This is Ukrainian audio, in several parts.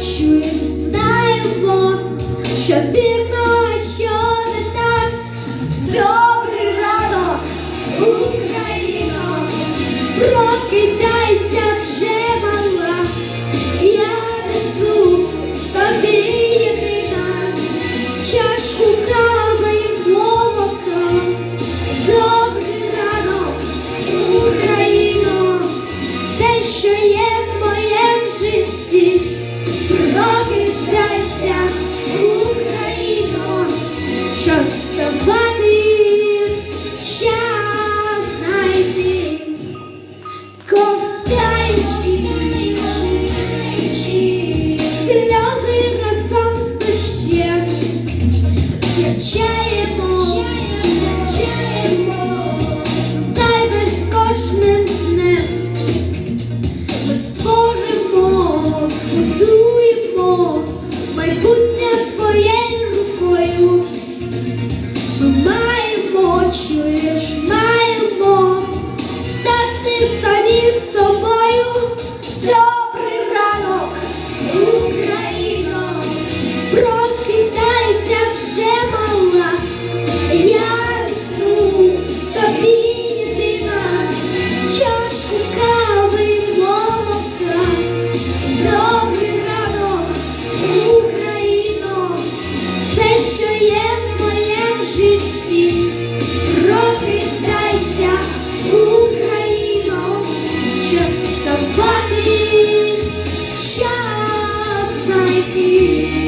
Чую знаєш знов, що вірно. Збудуємо майбутнє своєю рукою. Час знайти.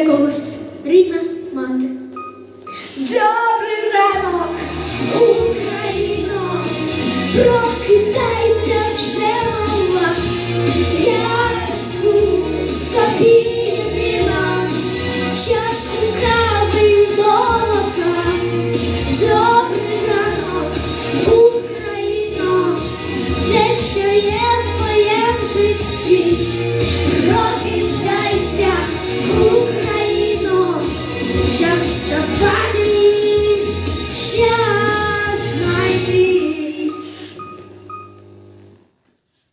для когось рідна мати. Добрий ранок, Україно, прокидайся вже мала, я несу тобі.